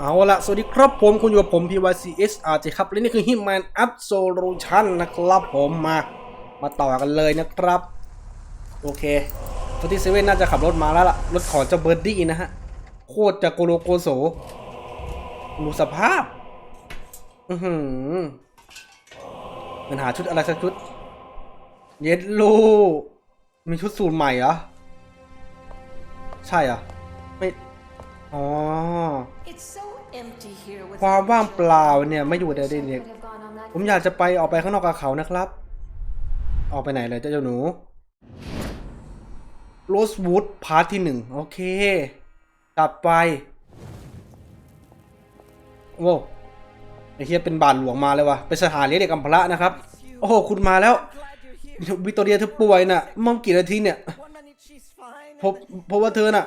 เอาละสวัสดีครับผมคุณอยู่กับผม PYCSRJ ครับและนี่คือ Hitman Absolution นะครับผมมา มาต่อกันเลยนะครับ โอเคฟที่เซเว่นน่าจะขับรถมาแล้วล่ะ รถของเจ้าเบิร์ดดี้นะฮะ โคตรจะโกโลโกโสดูสภาพ อือหือมันหาชุดอะไรสักชุด เย็ดลูมีชุดสูตรใหม่เหรอ ใช่เหรอไม่ อ๋อ It's so empty here ค without วามว่าง children. เปล่าเนี่ยไม่อยู่เด็ก Could เด็ก have gone on that ผมอยากจะไปออกไปข้างนอกกับเขานะครับ ออกไปไหนเลยเจ้าหนูโรสวูดพาร์ทที่หนึ่งโอเคกลับไปโว้ไอ้เฮียเป็นบานหลวงมาเลยว่ะเป็นสถานเลี้ยงเด็กกำพร้านะครับ โอ้โห คุณมาแล้ว วิตอเรียเธอป่วยน่ะมั่งกี่นาทีเนี่ยพบพบว่าเธอน่ะ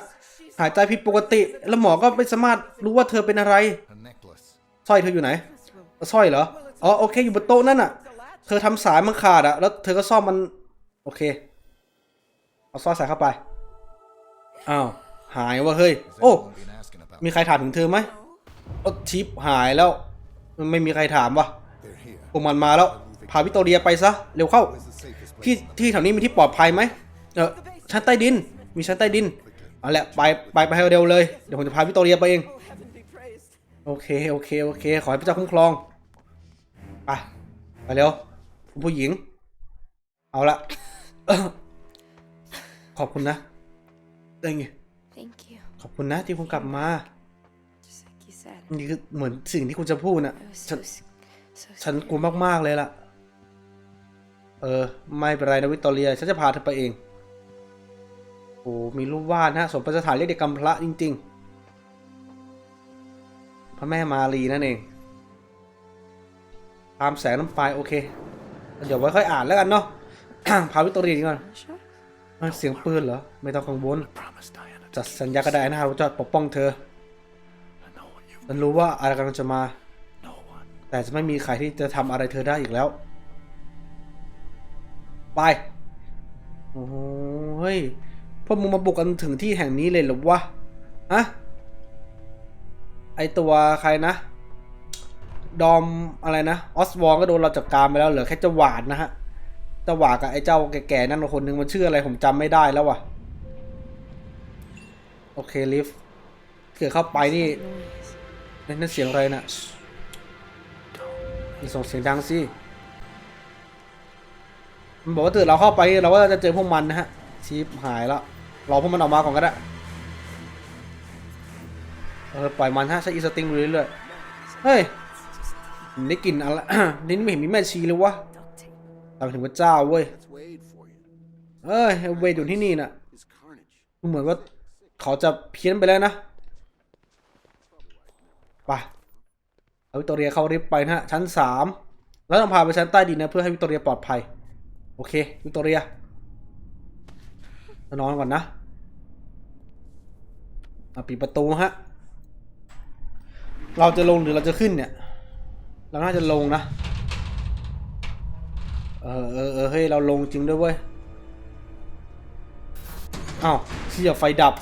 หายใจผิดปกติ แล้วหมอก็ไม่สามารถรู้ว่าเธอเป็นอะไรสร้อยเธออยู่ไหนสร้อยเหรออ๋อโอเคอยู่บนโต๊ะนั่นน่ะ เธอทำสายมันขาดอะแล้วเธอก็ซ่อมมัน โอเคเอาสร้อยใส่เข้าไปอ้าวหายว่ะเฮ้ยโอ้มีใครถามถึงเธอไหมโอ้ชิปหายแล้ว มันไม่มีใครถามวะพวกมันมาแล้วพาวิตอเรียไปซะเร็วเข้า ที่ที่แถวนี้มีที่ปลอดภัยไหมเออชั้นใต้ดิน มีชั้นใต้ดิน เอาแหละไปไปไปให้เร็วเลย เดี๋ยวผมจะพาวิตอเรียไปเอง โอเคโอเคโอเค ขอให้พระเจ้าคุ้มครอง ไปไปเร็วคุณผู้หญิง เอาละขอบคุณนะได้ไง Thank you. ขอบคุณนะที่คุณกลับมา Just like you said. นี่คือเหมือนสิ่งที่คุณจะพูดน่ะ I was ฉัน so, s- so ฉัน scared. กลัวมากๆเลยล่ะ เออ ไม่เป็นไรนะวิกตอเรีย ฉันจะพาเธอไปเอง โอ้มีรูปวาดนะสมเป็นสถานเรียกเด็กกำพร้าจริง ๆ พระแม่มารีนั่นเอง ตามแสงน้ำไฟโอเค เดี๋ยวไว้ค่อยอ่านแล้วกันเนาะพาวิกตอเรียดีก่อน Sure. มันเสียงปืนเหรอ ไม่ต้องกังวล Promise, Diana. จัดสัญญาก็ได้นะเราจะปกป้องเธอ I know what you. ฉันรู้ว่าอะไรกำลังจะมา No one. แต่จะไม่มีใครที่จะทำอะไรเธอได้อีกแล้ว ไป โอ้โหเฮ้ย พวกมึงมาบุกกันถึงที่แห่งนี้เลยหรอวะฮะไอตัวใครนะ ดอมอะไรนะ ออสวองก็โดนเราจัดการไปแล้วเหลือแค่จ้าหวานนะฮะจ้าหวากับไอ้เจ้าแก่ๆนั่นคนหนึ่งมันชื่ออะไรผมจำไม่ได้แล้ววะโอเคลิฟต์เกิดเข้าไปนี่นั่นเสียงอะไรนะ่ะมีส่งเสียงดังสิมันบอกว่าตื่นเราเข้าไปเราก็จะเจอพวกมันนะฮะชีพหายแล้ว รอพวกมันออกมาก่อนก็ได้เออปล่อยมันฮะใช้อีสติงเรื่อยๆเฮ้ยผมได้กลิ่นอะไรนี่ไม่เห็นมีแม่ชีเลยวะตามถึงพระเจ้าเว้ยเอ้ยเวทอยู่ที่นี่น่ะดูเหมือนว่าเขาจะเพี้ยนไปแล้วนะไปเอาวิตอเรียเข้าลิฟต์ไปนะฮะชั้นสามแล้วต้องพาไปชั้นใต้ดินนะเพื่อให้วิกตอเรียปลอดภัย โอเค วิกตอเรีย นอนก่อนนะเอาปิดประตูฮะ เราจะลงหรือเราจะขึ้นเนี่ย เราน่าจะลงนะ เออเออเออเฮ้ยเราลงจริงด้วยเว้ยอ้าวเสียไฟดับ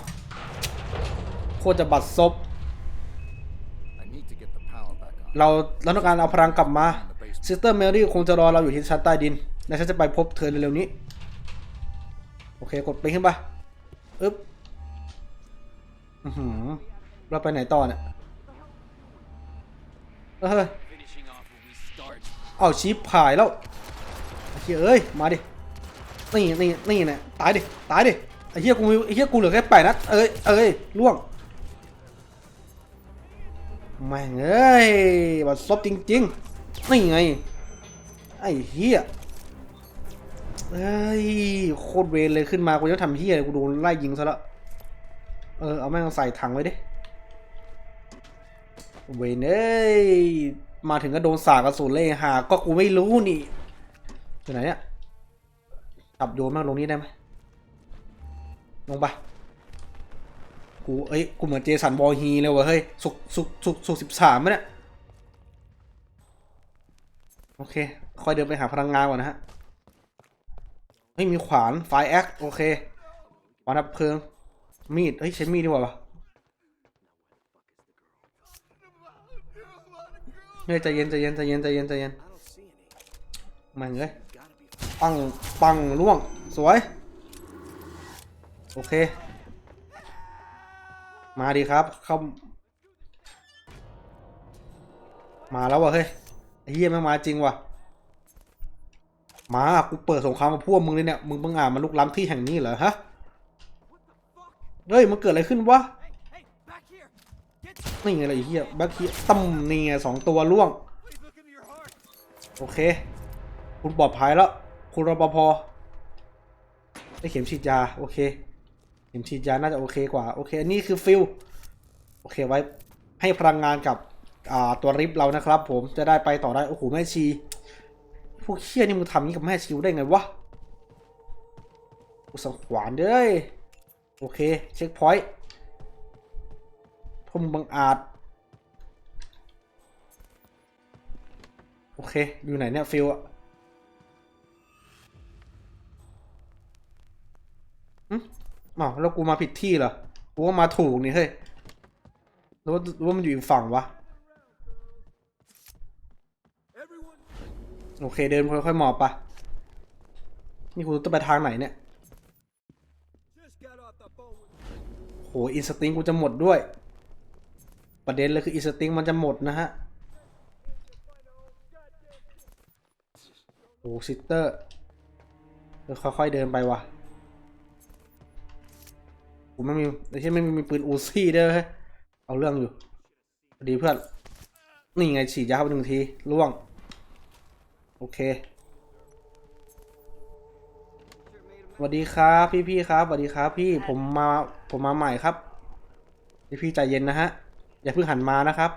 โคตรจะบัดซบ เราเราต้องการเอาพลังกลับมาซิสเตอร์เมรี่คงจะรอเราอยู่ที่ชั้นใต้ดิน และฉันจะไปพบเธอเร็วๆนี้ โอเคกดไปขึ้นไปอึ๊บอือหือเราไปไหนต่อเนี่ยเฮ้ยเอาชีพผายแล้วไอ้เหี้ยเอ้ย มาดิ นี่นี่นี่เนี่ยตายดิ ตายดิไอ้เหี้ยกูมีไอ้เหี้ยกูเหลือแค่แปดนัด เอ้ย เอ้ยล่วงแม่งเอ้ยบัดซบจริงๆ นี่ไง ไอ้เหี้ย เอ้ยโคตรเวรเลยขึ้นมากูจะทำเหี้ยอะไรกูโดนไล่ยิงซะล้วเออเอาแม่งใส่ถังไว้ดิเวนเอ้ยมาถึงก็โดนสากกระสุนเลยหา ก็กูไม่รู้นี่อยู่ไหนเนี่ยจับโยนมากลงนี้ได้ไหมลงไปกูเอ้ยกูเหมือนเจสันบอลฮีเลยวะเฮ้ยสุกสุกสุกสุกสิบสามเนี่ยโอเค ค่อยเดินไปหาพลังงานก่อนนะฮะ เฮ้ยมีขวานไฟแอคโอเคขวานดับเพลิงมีดเฮ้ยใช้มีดดีกว่าปะเฮ้ยใจเย็นใจเย็นใจเย็นใจเย็นใจเย็นมันเลยปังปังล่วงสวย โอเค มาดีครับเข้ามาแล้ววะเฮ้ยเฮียแม่มาจริงว่ะ มากูเปิดสงครามมาพวกมึงเลยเนี่ยมึงบังอาจมาลุกล้ำที่แห่งนี้เหรอฮะเฮ้ยมันเกิดอะไรขึ้นวะนี่ไงล่ะไอ้เหี้ยแบ็คเฮียตั้มนี่ไงสองตัวล่วง โอเค คุณปลอดภัยแล้ว คุณรปภได้เข็มฉีดยา โอเค เข็มฉีดยาน่าจะโอเคกว่า โอเค อันนี้คือฟิลโอเคไว้ให้พลังงานกับอ่าตัวริฟเรานะครับ ผมจะได้ไปต่อได้ โอ้โหแม่ชี พวกเคี้ยนี่มึงทำนี้กับแม่ชิวได้ไงวะกูสังขวานเด้ยโอเค เช็คพอยต์พวกมึงบังอาจ โอเค อยู่ไหนเนี่ย ฟิลอะอืมอ้าวแล้วกูมาผิดที่เหรอ กูว่ามาถูกนี่เฮ้ยหรือว่าหรือว่ามันอยู่อีกฝั่งวะ โอเคเดินค่อยๆหมอบไปนี่กูต้องไปทางไหนเนี่ยโหอินสติ้งกูจะหมดด้วย ประเด็นเลยคืออินสติ้งมันจะหมดนะฮะโอ้ซิสเตอร์ค่อยๆเดินไปว่ะผมไม่มีไอ้ที่ไม่มีปืนอูซี่ด้วยเฮเอาเรื่องอยู่พอดีเพื่อน นี่ไงฉีดยาเข้าไปหนึ่งทีล่วง โอเคสวัสดีครับพี่พี่ครับสวัสดีครับพี่ผมมาผมมาใหม่ครับพี่พี่ใจเย็นนะฮะ อย่าเพิ่งหันมานะครับ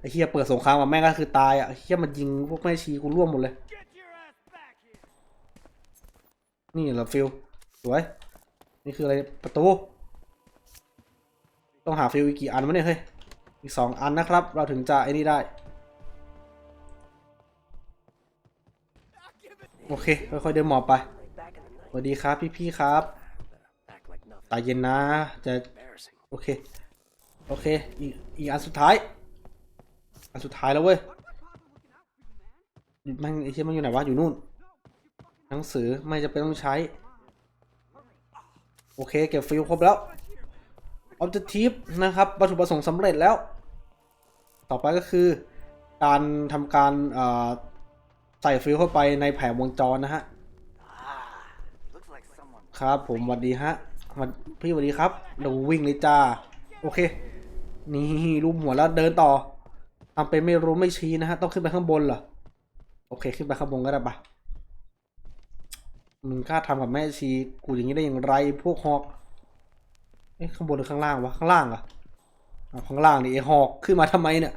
ไอ้เฮียเปิดสงครามกับแม่งก็คือตายอะเฮียมันยิงพวกแม่ชีกูร่วมหมดเลย นี่เหรอฟิลสวย นี่คืออะไรประตู ต้องหาฟิลอีกกี่อันวะเนี่ยเฮ้ยอีกสองอันนะครับ เราถึงจะไอ้นี่ได้ โอเค ค่อยๆเดินหมอบไป สวัสดีครับพี่ๆครับ ตาเย็นนะ จะ โอเค โอเค อีกอีกอันสุดท้าย อันสุดท้ายแล้วเว้ยมันไอเชี่ยมันอยู่ไหนวะ อยู่นู่น หนังสือไม่จะเป็นต้องใช้ โอเค เก็บฟิลครบแล้ว Objective นะครับวัตถุประสงค์สำเร็จแล้ว ต่อไปก็คือ การทำการเอ่อ ใส่ฟิลเข้าไปในแผงวงจรนะฮะ ครับผมสวัสดีฮะวัสพี่สวัสดีครับเราวิ่งเลยจ้า โอเค นี่รูปหัวแล้วเดินต่อทำเป็นไม่รู้ไม่ชี้นะฮะ ต้องขึ้นไปข้างบนเหรอ โอเค ขึ้นไปข้างบนก็ได้ปะมึงกล้าทำกับแม่ชีกูอย่างนี้ได้อย่างไรพวกหอกเอ๊ะข้างบนหรือข้างล่างวะข้างล่างเหรอเอาข้างล่างนี่ไอหอกขึ้นมาทำไมเนี่ย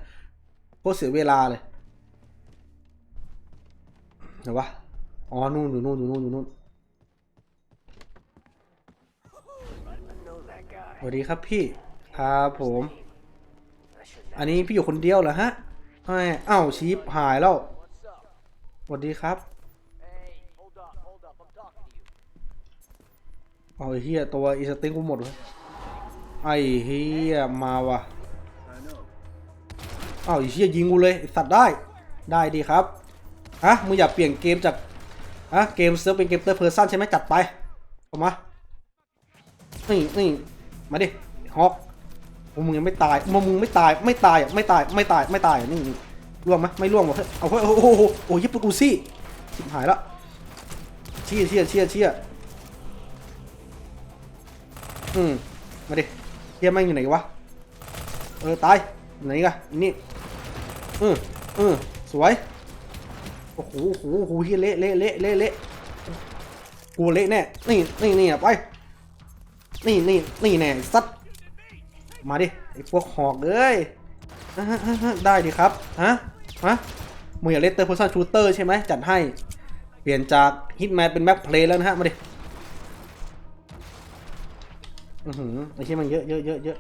โคตรเสียเวลาเลย เดี๋ยววะอ๋อนู่นอยู่นู่นอยู่นู่นอยู่นู่นสวัสดีครับพี่ครับผม อันนี้พี่อยู่คนเดียวเหรอฮะไอ้อ้าวชีพหายแล้วสวัสดีครับเอาเฮียตัวอีสติงกูหมดเลยไอ้เฮียมาว่ะ I know. อ้าวเฮียยิงกูเลยสัตว์ได้ได้ดีครับ ฮะมึงอย่าเปลี่ยนเกมจากฮะเกมเซิร์ฟเป็นเกมเตอร์เพอร์ซันใช่ไหมจัดไปเอามานี่นี่มาดิฮอกมึงยังไม่ตายมึงไม่ตายไม่ตายอะไม่ตายไม่ตายไม่ตายนี่ร่วงไหมไม่ร่วงวะเฮ้ยเอาเฮ้ยโอ้โหโอ้โหโอ้ยยิบกูซี่ชิบหายละเชี่ยเชี่ยเชี่ยเชี่ยอืมมาดิเฮียแม่งอยู่ไหนวะเออตายไหนกันนี่อืมอืมสวย อ้โหโอ้โหโอ้โหเฮียเละเละเละเละเละกูเละแน่ นี่นี่นี่ไป นี่นี่นี่แน่ซัดมาดิ ไอ้พวกหอกเอ้ยได้ดิครับ ฮะ ฮะมึงอยากเล่นเตอร์พอร์ซันชูเตอร์ใช่ไหม จัดให้ เปลี่ยนจากฮิตแมนเป็นแม็กเพลย์แล้วนะฮะ มาดิ อือหือไอ้เชี่ยมันเยอะเยอะเยอะเยอะ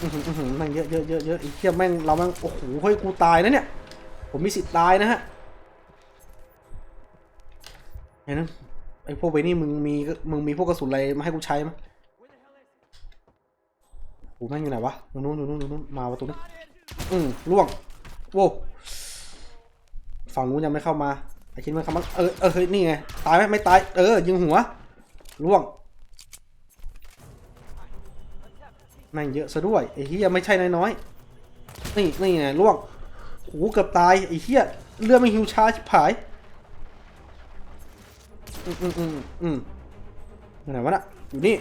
อือหืออือหือม่งเยอะเยอะเยอะเยอะไอ้เชี่ยแม่งเราแม่ง โอ้โห เฮ้ย กูตายนะเนี่ย ผมมีสิทธิ์ตายนะฮะ เห็นไหมไอ้พวกไปนี่มึงมีมึงมีพวกกระสุนอะไรมาให้กูใช้ไหมโอ้แม่งอยู่ไหนวะอยู่นู้นอยู่นู้นอยู่นู้นมาประตูนี้อืมล่วงโว้ฝั่งนู้นยังไม่เข้ามาไอ้คิดมันเข้ามาเออเออเฮ้ยนี่ไงตายไหมไม่ตายเออยิงหัวล่วงแม่งเยอะซะด้วยไอ้เฮียไม่ใช่น้อยๆนี่นี่ไงล่วงโอ้เกือบตายไอ้เฮียเลือดไม่หิวช้าชิบหาย อืมอืมอืมอืมไหนวะน่ะอยู่นี่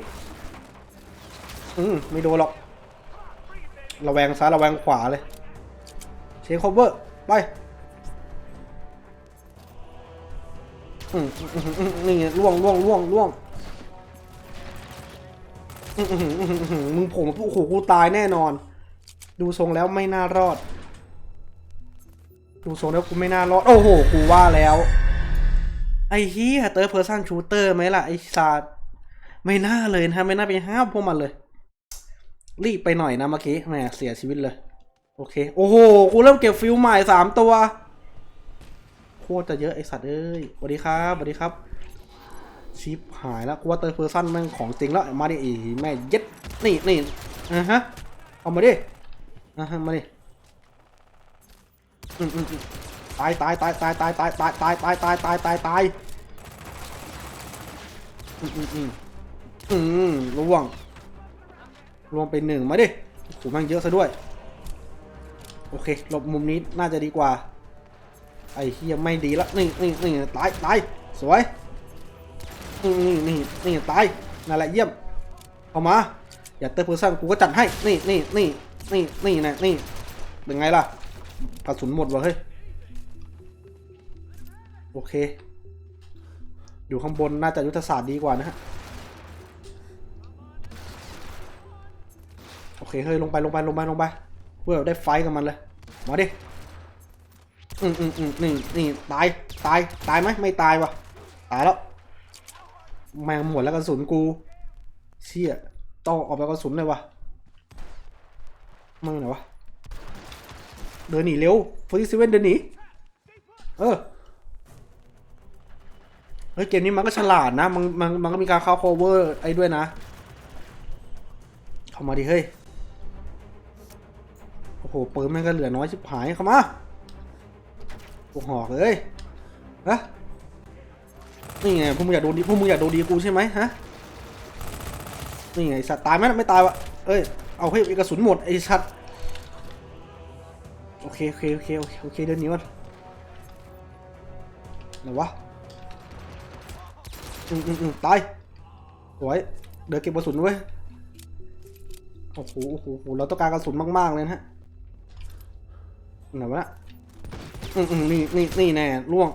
อืมไม่โดนหรอก ระแวงซ้ายระแวงขวาเลย เชคคอเวอร์ ไปอืมอืมอืมอืมนี่ล่วงล่วงล่วงล่วงอืมอืมอืมอืมมมึงผมโอ้โหกูตายแน่นอน ดูทรงแล้วไม่น่ารอด ดูทรงแล้วกูไม่น่ารอด โอ้โห กูว่าแล้ว ไอ้เฮียเตอร์เพอร์ซันชูเตอร์ไหมล่ะไอ้ซาดไม่น่าเลยนะไม่น่าไปห้ามพวกมันเลย รีบไปหน่อยนะเมื่อกี้แหมเสียชีวิตเลย โอเค โอ้โห กูเริ่มเก็บฟิลใหม่สามตัว โคตรจะเยอะไอสัตว์เอ้ยสวัสดีครับสวัสดีครับ ชิปหายแล้วกูว่าเตอร์เพอร์ซันแม่งของจริงแล้ว มาดิไอีแม่เย็ดนี่นี่อะฮะ เอามาดิอะฮะมาดิอืมอืมอืม ตายตายตายตายตายตายตายตายตายตายตายตายตายอืมอืมอืมอืมล่วงล่วงไปหนึ่งมาดิโอ้โหแม่งเยอะซะด้วย โอเคหลบมุมนี้น่าจะดีกว่า ไอ้เฮียไม่ดีละนี่นี่นี่ตายตายสวยนี่นี่นี่นี่ตายนั่นแหละเยี่ยมเอามา อย่าเตอร์เพอร์ซันกูก็จัดให้ นี่นี่นี่นี่นี่นะนี่เป็นไงล่ะกระสุนหมดวะเฮ้ย โอเค อยู่ข้างบนน่าจะยุทธศาสตร์ดีกว่านะฮะ โอเค เฮ้ย ลงไปลงไปลงไปลงไปเพื่อได้ไฟกับมันเลย มาดิ อืมอืมอืมนี่นี่ตาย ตาย ตายไหมไม่ตายวะตายแล้ว แมงหมดแล้วกระสุนกู เชี่ย ต้องออกไปกระสุนเลยวะมึงไหนวะ เดินหนีเร็วโฟร์ตี้เซเว่นเดินหนี เออ เฮ้ยเกมนี้มันก็ฉลาดนะ มันมันมันก็มีการเข้า cover ไอ้ด้วยนะ เข้ามาดิเฮ้ย โอ้โหเปืนแม่งก็เหลือน้อยชิบหายเข้ามาพวกหอกเลยฮะนี่ไงพวกมึงอยากโดนดีพวกมึงอยากโดนดีกูใช่ไหมฮะ นี่ไงสัตว์ตายไหมไม่ตายวะเอ้ย เอาให้กระสุนหมดไอ้สัตว์โอเคโอเคโอเคโอเคโอเคเดินหนีก่อนไหนวะ อืมอืมอืมตายสวยเดินเก็บกระสุนไว้ยโอ้โหโอ้โหโอ้โหเราต้องการกระสุนมากๆเลยนะฮะไหนวะนะอืมอืมนี่นี่นี่แน่ล่วง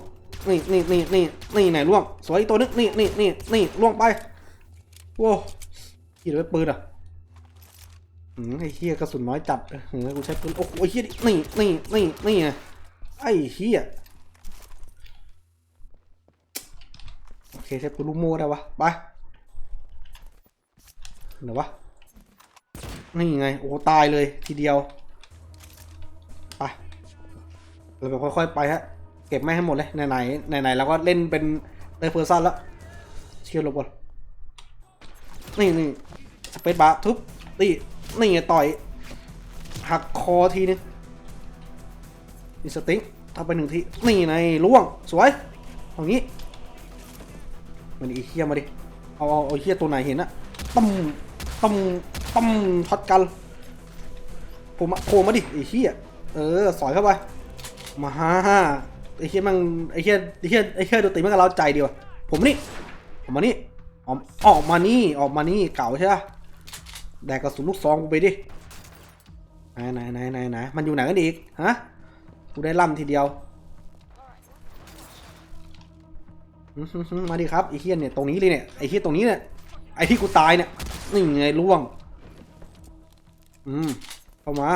นี่นี่นี่นี่นี่แน่ล่วง สวยอีกตัวนึงนี่นี่นี่นี่ล่วงไปโว้กี่ด้วยปืนอะอืมไอ้เฮียกระสุนน้อยจัดเออกูใช้ปืนโอ้โหไอ้เฮียนี่นี่นี่นี่ไงไอ้เฮียโอ เคใช้ปืนลูกโม่ได้วะ ไปเดี๋ยววะ นี่ไง โอ้ตายเลยทีเดียว ไป เราแบบค่อย ๆ ไปฮะ เก็บไม่ให้หมดเลย ไหนๆไหนๆเราก็เล่นเป็นเตอร์เพอร์ซันแล้ว เชียร์ลบก่อนนี่นี่สเปซบาร์ทุบนี่นี่ไงต่อย หักคอทีนึงนี่สติ๊กทำไปหนึ่งที นี่ไงล่วง สวยเอางี้ มันอีเคียมาดิ เอาเอาเอาเคียตัวไหนเห็นอะตั้มตั้มตั้มพัดกันโผมมาโผล่มาดิไอ้เคียเออ สอยเข้าไป มาฮ่าไอ้เฮียมันไอ้เฮียไอ้เฮียไอ้เฮียดูตีมันก็เล้าใจเดียว ผมนี่ ออกมานี่ ออกออกมานี่ ออกมานี่ เก่าใช่ปะแดกกระสุนลูกซองกูไปดิ ไหนไหนไหนไหนไหนมันอยู่ไหนกันอีก ฮะ กูได้ล่ำทีเดียว มาดิครับไอ้เฮียเนี่ยตรงนี้เลยเนี่ยไอ้เฮียตรงนี้เนี่ยไอ้ที่กูตายเนี่ยนี่ไงล่วง อืมเข้ามา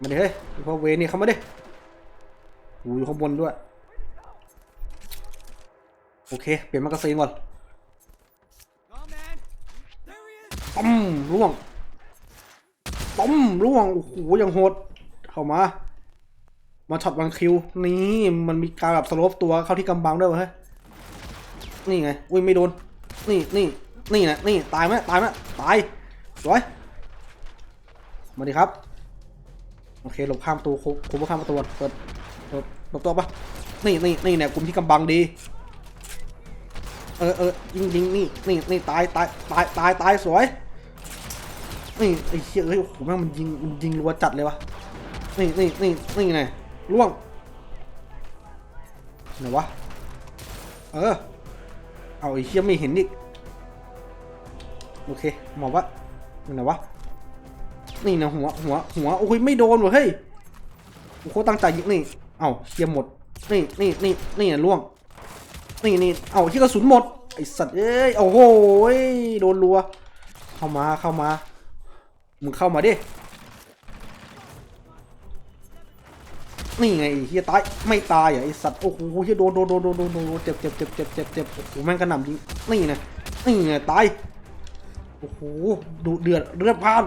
มาดิเฮ้ยไอ้พวกเวนี่เข้ามาดิหูอยู่ข้างบนด้วย โอเค เปลี่ยนแมกกาซีนก่อนปั๊มร่วงปั๊มร่วง โอ้โหยังโหด เข้ามา มาช็อตวันคิว นี่มันมีการแบบสโลปตัวเข้าที่กำบังด้วยเฮ้ยนี่ไง อุ้ยไม่โดน นี่นี่นี่นะนี่ตายไหมตายไหมตาย สวย มาดิครับ โอเคหลบข้ามตูคุบคุบข้ามประตูเปิดเปิดหลบตัวปะนี่นี่นี่เนี่ยกลุ่มที่กำบังดี เออเออยิงยิงนี่นี่นี่ตายตายตายตายตายสวย นี่ไอ้เหี้ยเฮ้ยโอ้โหแม่งมันยิงมันยิงรัวจัดเลยวะนี่นี่นี่นี่ไง ล่วงไหนวะ เออ เอาไอ้เหี้ยไม่เห็นอีก โอเคหมอวะไหนวะ นี่นะหัว หัว หัว โอ้ย ไม่โดนวะเฮ้ยโอ้โหตั้งใจยิงนี่ เอาเหี้ยหมด นี่นี่นี่นี่นะล่วง นี่นี่เอาที่กระสุนหมด ไอสัตว์ เอ้ย โอ้โหโดนรัว เข้ามา เข้ามา มึงเข้ามาดิ นี่ไงเฮียตายไม่ตายอะไอสัตว์โอ้โหเฮียโดนโดนโดนโดนโดนเจ็บเจ็บเจ็บเจ็บเจ็บเจ็บโอ้โหแม่งกระหน่ำยิงนี่ไงนี่ไงตายโอ้โหดูเดือดเลือดพาน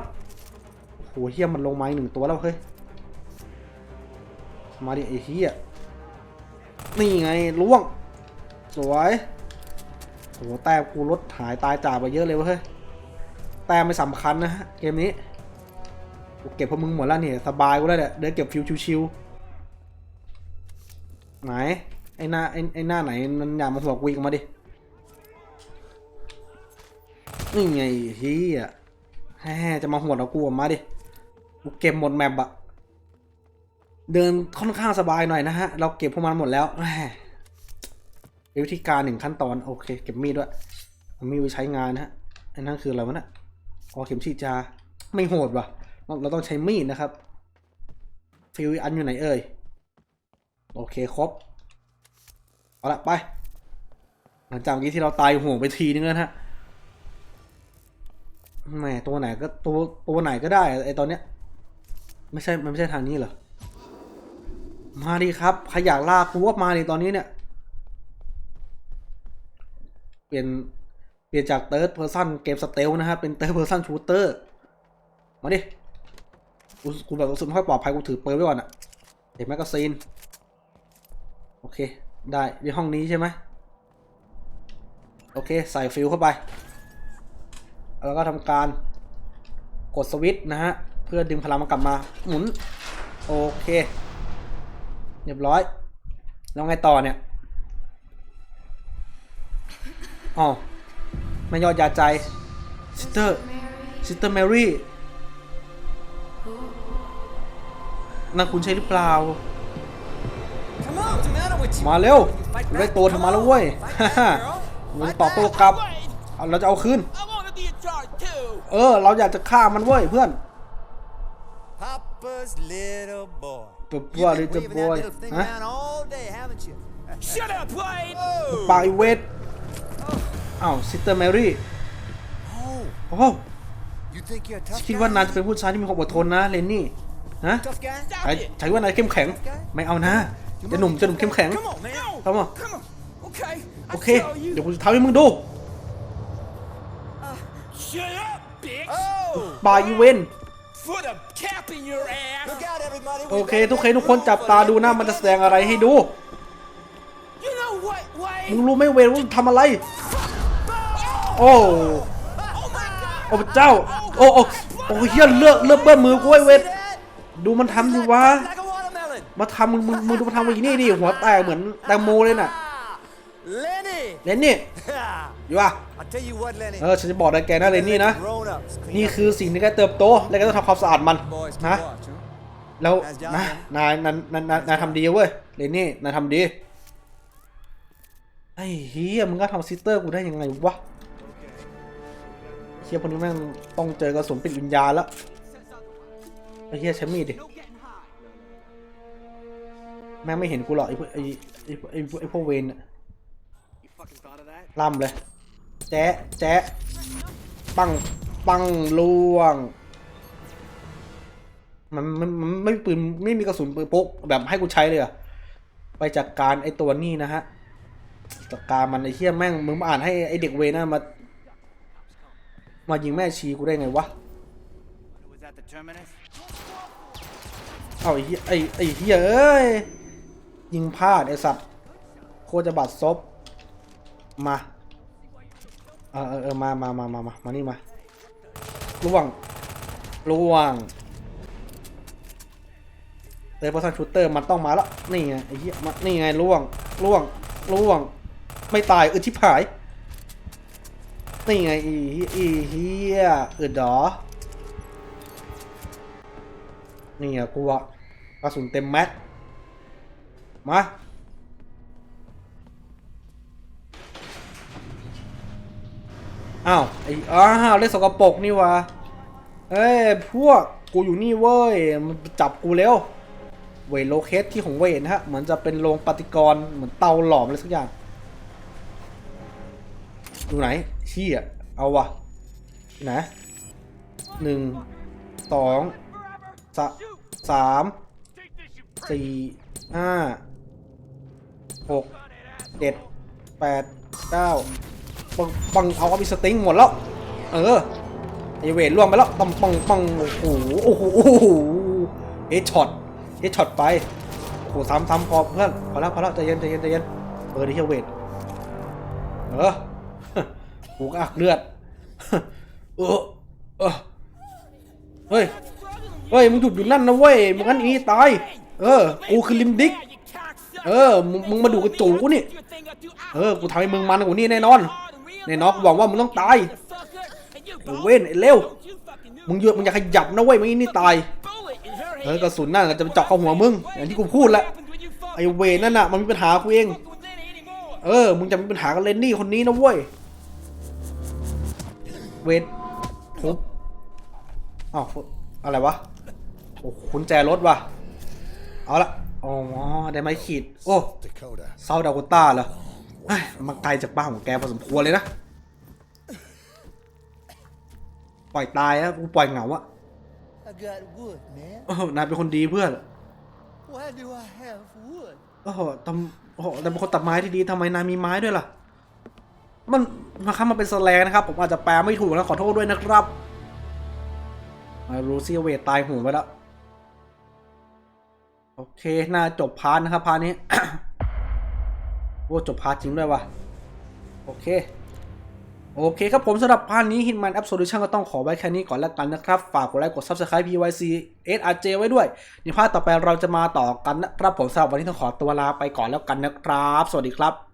โอ้โหเฮียมันลงไมาอีกหนึ่งตัวแล้วเฮ้ยมาดิไอเฮียนี่ไงล่วง สวยโอ้โหแต้มกูลดหายตายจ่าไปเยอะเลยเวะเฮ้ยแต้มไม่สำคัญนะฮะเกมนี้กูเก็บพวกมึงหมดแล้วเนี่ยสบายกูแล้วเนี่ยเดินเก็บฟิวชิวๆ ไหนไอ้หน้าไอ้ไอ้หน้าไหนมันอยากมาหัวกูอีกมาดินี่ไงฮียแฮ่จะมาหัวเรากูออกมาดิกูเก็บหมดแมปอะเดินค่อนข้างสบายหน่อยนะฮะ เราเก็บพวกมันหมดแล้วแหมวิธีการหนึ่งขั้นตอน โอเค เก็บมีดด้วยมีดไว้ใช้งานนะฮะอันนั้นคืออะไรวะนะ่ะอ๋อเข็มฉีดยาไม่โหดว่ะ เราต้องใช้มีดนะครับฟิวอันอยู่ไหนเอ่ย โอเคครบ เอาละไป หลังจากเมื่อกี้ที่เราตายห่วงไปทีนึงแล้วฮะแหมตัวไหนก็ตัวตัวไหนก็ได้ไอตอนเนี้ย ไม่ใช่มันไม่ใช่ทางนี้เหรอ มาดีครับใครอยากลากกูว่ามาดิตอนนี้เนี่ย เปลี่ยนเปลี่ยนจาก third person เกมสเตลนะครับเป็น third person shooter มาดิกูกูแบบรู้สึกไม่ค่อยปลอดภัยกูถือปืนไว้ก่อนอะเด็กแมกกาซีน อเค ได้ในห้องนี้ใช่ไหมโอเค ใส่ฟิลเข้าไป แล้วก็ทำการกดสวิตช์นะฮะ เพื่อดึงพลังมันกลับมา หมุน โอเค เรียบร้อย แล้วไงต่อเนี่ยอ๋อแม่ยอดยาใจซิสเตอร์ซิสเตอร์แมรี่นั่นคุณใช่หรือเปล่า มาเร็ว You fight ได้ back, ตัวทำมาแล้วเว้ย Fight back, girl. มึง Fight ตอบโต้ back. กลับเอาเราจะเอาคืน I want to be in charge too. เออ เราอยากจะฆ่ามันเว้ยเพื่อน Papa's little boy. Papa You've been little waving boy. that little thing Huh? around all day, haven't you? Shut up, Wayne. ปากไอเวทอ้าวซิสเตอร์แมรี่ Oh, โอ้โห you think you're a tough คิด guy? ว่านายจะเป็นผู้ชายที่มีความอดทนนะเลนนี่ฮะ Tough guy? Stop ใช่ it. ใช่ว่านายเข้มแข็ง ไม่เอานะ จะหนุ่มจะหนุ่มเข้มแข็ง Come on, man. No. Come on. Come on. Okay. โอ I'll เค show you. เดี๋ยวกูจะทำให้มึงดู Shut up, bitch. Oh, บายอีเวน Put a cap in your ass. look out, everybody. โอ We เค got ทุกคน that ทุกคนจับตาดูนะมันจะแสดงอะไรให้ดู You know what, มึง Wayne? รู้ไหมเวนว่าทำอะไร โอ้ Oh my God. โอ้พระเจ้า โอ้โอ้โอ้เฮียเลือกเลือกเบิ้ลมือกูไอ้เวท See that? ดูมันทำดิวะ Like a watermelon. มาทำมึงมึงมึงดูมันทำอย่างนี้ดิหัวแตกเหมือนแตงโมเลยน่ะ Ah, Lenny. เลนนี่อยู่อะ I'll tell you what, Lenny. เออฉันจะบอกอะไรแกนะเลนนี่นะ Grown-ups, clean นี่ up คือสิ่งที่แกเติบโต และแกต้องทำความสะอาดมัน boys to นะ watch, huh? แล้วนะนายนายนายนายนายทำดีเว้ยเลนนี่นายทำดีไอ้เฮียมึงก็ทำซิสเตอร์กูได้ยังไงวะเฮียคนนี้แม่งต้องเจอกระสุนปิดวิญญาณแล้วไอ้เฮียใช้มีดดิ แม่งไม่เห็นกูหรอกไอ้พวกไอ้ไอ้ไอ้พวกไอ้พวกเวนน่ะล่ำเลย แจ๊ะแจ๊ะปังปังล่วง มันมันมันไม่มีปืนไม่มีกระสุนปืนพกแบบให้กูใช้เลยอะไปจัดการไอ้ตัวนี้นะฮะจัดการมันไอ้เหี้ยแม่งมึงมาอ่านให้ไอ้เด็กเวนั่นมา มายิงแม่ชีกูได้ไงวะเอาไอ้เหี้ยไอ้ไอ้เหี้ยเอ้ย ยิงพลาดไอสัตว์โคจะบาดซบมาเออเออเออมามามามามามานี่มาล่วงล่วงเตอร์พอสันชูเตอร์มันต้องมาแล้วนี่ไงไอ้เหี้ยมานี่ไงล่วงล่วงล่วง ไม่ตายอึดชิบหาย นี่ไงอีฮีอีเฮียอึดดอนี่ไงกูอะกระสุนเต็มแม็ก มา อ้าว ไอ้ อ้าวเล่นสกปรกนี่วะเอ้ย พวก กูอยู่นี่เว้ย มันจับกูแล้วเวทโลเคสที่ของเวทนะฮะ เหมือนจะเป็นโรงปฏิกรณ์เหมือนเตาหลอมอะไรสักอย่างอยู่ไหนเชี่ยเอาวะอยู่ไหนึ่งสองสามสี่ห้า หกเจ็ดแปดเก้าปังปังเอาเอาไปสติงหมดแล้ว เออไอเวทล่วงไปแล้วปังปังปังโอ้โหโอ้โหโอ้โหเอช็อตเอช็อตไปโอ้โหซ้ำซ้ำพอเพื่อนพอแล้วพอแล้วใจเย็นใจเย็นใจเย็นเออดิเฮเวทเออกูก็อักเลือดเออเออเฮ้ยเฮ้ยมึงหยุดอยู่นั่นนะเว้ยมึงงั้นอีตายเออกูคือลิมดิก เออ มึงมาดูกระจูกูนี่ เออ กูทำให้มึงมันกว่านี้แน่นอน แน่นอนกูหวังว่ามึงต้องตายเว้นเร็ว มึงหยุดมึงอย่าขยับนะเว้ยม่งั้นนี่ตาย เออกระสุนนั่นจะไปเจาะเข้าหัวมึง อย่างที่กูพูดแหละไอ้เวรนั่นน่ะมันมีปัญหากูเอง เออ มึงจะมีปัญหากับเลนนี่คนนี้นะเว้ย เวททุบอ้าวอะไรวะ โอ้คุณแจรถว่ะ เอาละ อ๋อได้ไม้ขีด โอ้ Dakota. เซาดาโกต้าเหรอเอ้ยมันไกลจากบ้านของแกพอสมควรเลยนะ ปล่อยตายอะกูปล่อยเหงาอะ I got wood, man. โอ้โหนายเป็นคนดีเพื่อน Why do I have wood? โอ้โหทำโอ้โหแต่เป็นคนตัดไม้ที่ดีทำไมนายมีไม้ด้วยล่ะ มันมาครับมันเป็นสแลงนะครับ ผมอาจจะแปลไม่ถูกนะขอโทษด้วยนะครับมารูซี่เวทตายโหูไปแล้ว โอเค น่าจบพาร์ทนะครับพาร์ทนี้ โอ้จบพาร์ทจริงด้วยวะโอเค โอเคครับผมสำหรับพาร์ทนี้ Hitman Absolution ก็ต้องขอไว้แค่นี้ก่อนแล้วกันนะครับ ฝากกดไลค์กด Subscribe PYC SRJ ไว้ด้วยในพาร์ทต่อไปเราจะมาต่อกันนะครับผมสำหรับวันนี้ต้องขอตัวลาไปก่อนแล้วกันนะครับ สวัสดีครับ